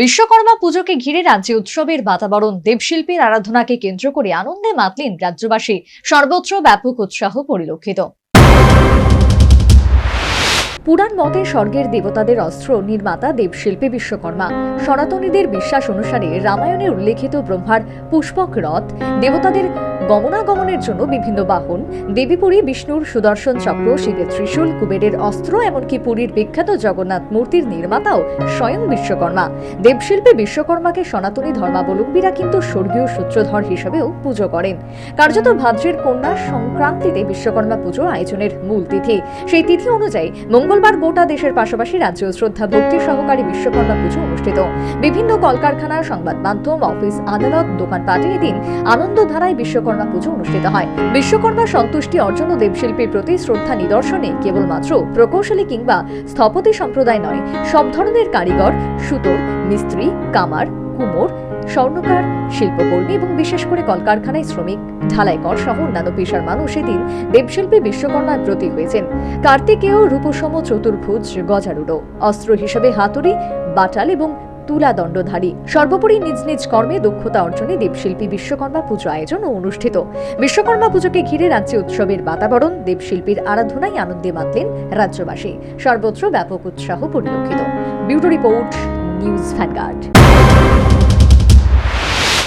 বিশ্বকর্মা পুজোকে ঘিরে রাজ্যে উৎসবের বাতাবরণ, দেবশিল্পীর আরাধনাকে কেন্দ্র করে আনন্দে মাতলেন রাজ্যবাসী। সর্বত্র ব্যাপক উৎসাহ পরিলক্ষিত। পুরাণ মতে স্বর্গের দেবতাদের অস্ত্র নির্মাতা দেবশিল্পী বিশ্বকর্মা। সনাতনীদের বিশ্বাস অনুসারে রামায়ণে উল্লেখিত ব্রহ্মার পুষ্পক রথ দেবতাদের গমনাগমনের জন্য বিভিন্ন বাহন, দেবীপুরী, বিষ্ণুর সুদর্শন চক্র, শিবের ত্রিশূল, কুবেরের অস্ত্র, এমনকি পুরীর বিখ্যাত জগন্নাথ মূর্তির নির্মাতাও স্বয়ং বিশ্বকর্মা। দেবশিল্পী বিশ্বকর্মাকে সনাতনী ধর্মাবলম্বীরা কিন্তু স্বর্গীয় সূত্রধর হিসেবেও পুজো করেন। কার্যত ভাদ্রের কন্যা সংক্রান্তিতে বিশ্বকর্মা পুজো আয়োজনের মূল তিথি। সেই তিথি অনুযায়ী মঙ্গলবার গোটা দেশের পাশাপাশি রাজ্য শ্রদ্ধা ভক্তি সহকারী বিশ্বকর্মা পুজো অনুষ্ঠিত। বিভিন্ন কলকারখানা, সংবাদ মাধ্যম, অফিস, আদালত দোকানপাটে এদিন আনন্দধারায় বিশ্বকর্মা পুজো অনুষ্ঠিত হয়। বিশ্বকর্মা সন্তুষ্টি অর্জন ও দেবশিল্পীর প্রতি শ্রদ্ধা নিদর্শনে কেবলমাত্র প্রকৌশলী কিংবা স্থপতি সম্প্রদায় নয়, সব ধরনের কারিগর, সুতোর, মিস্ত্রি, কামার, কুমোর, স্বর্ণকার, শিল্পকর্মী এবং বিশেষ করে কলকারখানায় শ্রমিক ঢালাইকর সহ অন্যান্য পেশার মানুষ এদিন দেবশিল্পী বিশ্বকর্মার প্রতীক হয়েছেন। কার্তিকেয় রূপসম চতুর্ভুজ গজারুড়ো, অস্ত্র হিসেবে হাতুড়ি, বাটাল এবং তুলা দণ্ডধারী। সর্বোপরি নিজ নিজ কর্মে দক্ষতা অর্জনে দেবশিল্পী বিশ্বকর্মা পুজো আয়োজন ও অনুষ্ঠিত। বিশ্বকর্মা পুজোকে ঘিরে রাজ্যে উৎসবের বাতাবরণ, দেবশিল্পীর আরাধনায় আনন্দে মাতলেন রাজ্যবাসী। সর্বত্র ব্যাপক উৎসাহ পরিলক্ষিত। Bureau report, news Vanguard.